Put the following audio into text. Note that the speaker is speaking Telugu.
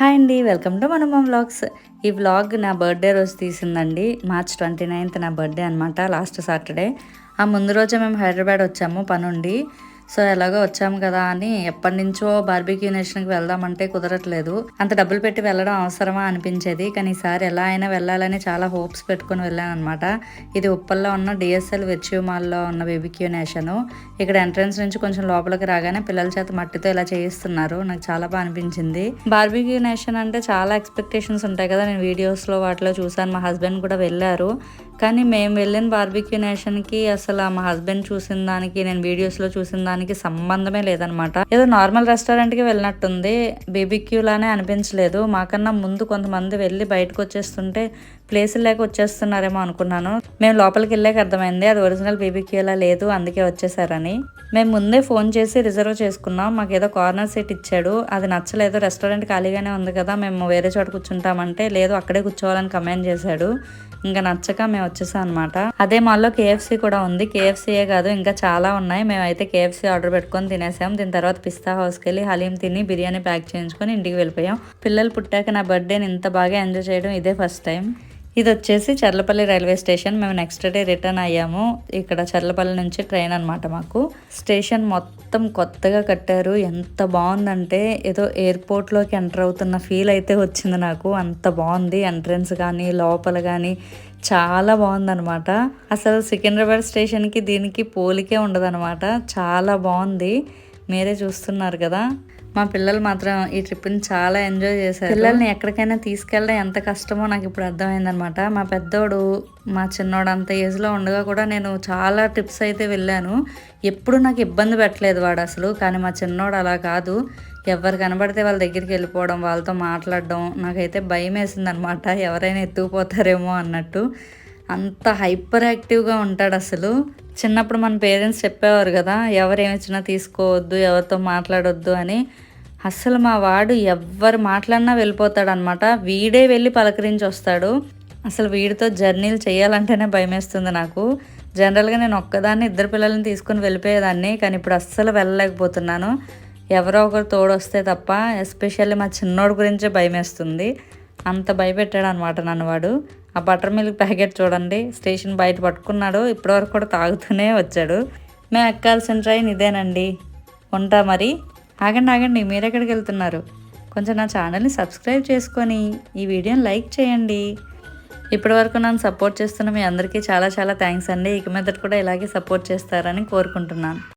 హాయ్ అండి వెల్కమ్ టు మనమ్మ వ్లాగ్స్. ఈ వ్లాగ్ నా బర్త్డే రోజు తీసిందండి. మార్చ్ ట్వంటీ నైన్త్ నా బర్త్డే అనమాట లాస్ట్ సాటర్డే. ఆ ముందు రోజే మేము హైదరాబాద్ వచ్చాము పనుండి. సో ఎలాగో వచ్చాము కదా అని ఎప్పటి నుంచో బార్బీక్యూ నేషన్కి వెళ్దామంటే కుదరట్లేదు. అంత డబ్బులు పెట్టి వెళ్ళడం అవసరమా అనిపించేది. కానీ ఈసారి ఎలా అయినా వెళ్ళాలని చాలా హోప్స్ పెట్టుకుని వెళ్ళాను అనమాట ఇది ఉప్పల్లో ఉన్న డిఎస్ఎల్ వెర్చ్యూ మాల్లో ఉన్న బేబిక్యూ నేషన్ ఇక్కడ ఎంట్రన్స్ నుంచి కొంచెం లోపలికి రాగానే పిల్లల చేత మట్టితో ఇలా చేయిస్తున్నారు. నాకు చాలా బాగా అనిపించింది. బార్బీక్యూ నేషన్ అంటే చాలా ఎక్స్పెక్టేషన్స్ ఉంటాయి కదా. నేను వీడియోస్లో వాటిలో చూసాను మా హస్బెండ్ కూడా వెళ్ళారు. కానీ మేము వెళ్ళిన బార్బీక్యూ నేషన్కి అసలు మా హస్బెండ్ చూసిన దానికి నేను వీడియోస్లో చూసిన దానికి సంబంధమే లేదనమాట ఏదో నార్మల్ రెస్టారెంట్కి వెళ్ళినట్టుంది. బీబీక్యూ లానే అనిపించలేదు. మాకన్నా ముందు కొంతమంది వెళ్ళి బయటకు వచ్చేస్తుంటే ప్లేస్ లేక వచ్చేస్తున్నారేమో అనుకున్నాను. మేము లోపలికి వెళ్ళాక అర్థమైంది అది ఒరిజినల్ బీబీక్యూలా లేదు అందుకే వచ్చేసారని. మేము ముందే ఫోన్ చేసి రిజర్వ్ చేసుకున్నాం. మాకు ఏదో కార్నర్ సీట్ ఇచ్చాడు. అది నచ్చలేదు. రెస్టారెంట్ ఖాళీగానే ఉంది కదా మేము వేరే చోట కూర్చుంటామంటే లేదు అక్కడే కూర్చోవాలని కమెంట్ చేశాడు. ఇంకా నచ్చక మేము వచ్చేసాం అనమాట అదే మాల్లో కేఎఫ్సీ కూడా ఉంది. కేఎఫ్సీయే కాదు ఇంకా చాలా ఉన్నాయి. మేమైతే కేఎఫ్సీ ఆర్డర్ పెట్టుకొని తినేసాం. దీని తర్వాత పిస్తా హౌస్కి వెళ్ళి హలీం తిని బిర్యానీ ప్యాక్ చేయించుకొని ఇంటికి వెళ్ళిపోయాం. పిల్లలు పుట్టాక నా బర్త్డేని ఇంత బాగా ఎంజాయ్ చేయడం ఇదే ఫస్ట్ టైం. ఇది వచ్చేసి చర్లపల్లి రైల్వే స్టేషన్. మేము నెక్స్ట్ డే రిటర్న్ అయ్యాము. ఇక్కడ చర్లపల్లి నుంచి ట్రైన్ అనమాట మాకు. స్టేషన్ మొత్తం కొత్తగా కట్టారు. ఎంత బాగుందంటే ఏదో ఎయిర్పోర్ట్లోకి ఎంటర్ అవుతున్న ఫీల్ అయితే వచ్చింది నాకు. అంత బాగుంది ఎంట్రన్స్ కానీ లోపల కానీ. చాలా బాగుందనమాట అసలు సికింద్రాబాద్ స్టేషన్కి దీనికి పోలికే ఉండదనమాట చాలా బాగుంది. మీరే చూస్తున్నారు కదా. మా పిల్లలు మాత్రం ఈ ట్రిప్ని చాలా ఎంజాయ్ చేశారు. పిల్లల్ని ఎక్కడికైనా తీసుకెళ్ళడం ఎంత కష్టమో నాకు ఇప్పుడు అర్థమైందనమాట. మా పెద్దోడు మా చిన్నోడు అంత ఏజ్లో ఉండగా కూడా నేను చాలా ట్రిప్స్ అయితే వెళ్ళాను. ఎప్పుడు నాకు ఇబ్బంది పెట్టలేదు వాడు అసలు. కానీ మా చిన్నోడు అలా కాదు. ఎవరు కనబడితే వాళ్ళ దగ్గరికి వెళ్ళిపోవడం వాళ్ళతో మాట్లాడడం నాకైతే భయం వేసిందనమాట ఎవరైనా ఎత్తుకుపోతారేమో అన్నట్టు. అంత హైపర్ యాక్టివ్గా ఉంటాడు అసలు చిన్నప్పుడు మన పేరెంట్స్ చెప్పేవారు కదా ఎవరేమిచ్చినా తీసుకోవద్దు ఎవరితో మాట్లాడొద్దు అని. అసలు మా వాడు ఎవరు మాట్లాడినా వెళ్ళిపోతాడు అనమాట వీడే వెళ్ళి పలకరించి వస్తాడు అసలు వీడితో జర్నీలు చేయాలంటేనే భయమేస్తుంది నాకు. జనరల్గా నేను ఒక్కదాన్ని ఇద్దరు పిల్లల్ని తీసుకుని వెళ్ళిపోయేదాన్ని కానీ ఇప్పుడు అస్సలు వెళ్ళలేకపోతున్నాను. ఎవరో ఒకరు తోడొస్తే తప్ప ఎస్పెషల్లీ మా చిన్నోడు గురించే భయమేస్తుంది. అంత భయపెట్టాడు అనమాట నన్ను వాడు. ఆ బటర్ మిల్క్ ప్యాకెట్ చూడండి. స్టేషన్ బయట పట్టుకున్నాడు. ఇప్పటివరకు కూడా తాగుతూనే వచ్చాడు. మేము ఎక్కాల్సిన ట్రైన్ ఇదేనండి. ఉంటా మరి. ఆగండి ఆగండి. మీరు ఎక్కడికి వెళ్తున్నారు? కొంచెం నా ఛానల్ని సబ్స్క్రైబ్ చేసుకొని ఈ వీడియోని లైక్ చేయండి. ఇప్పటి వరకు నన్ను సపోర్ట్ చేస్తున్న మీ అందరికీ చాలా చాలా థ్యాంక్స్ అండి. ఇక మీదట కూడా ఇలాగే సపోర్ట్ చేస్తారని కోరుకుంటున్నాను.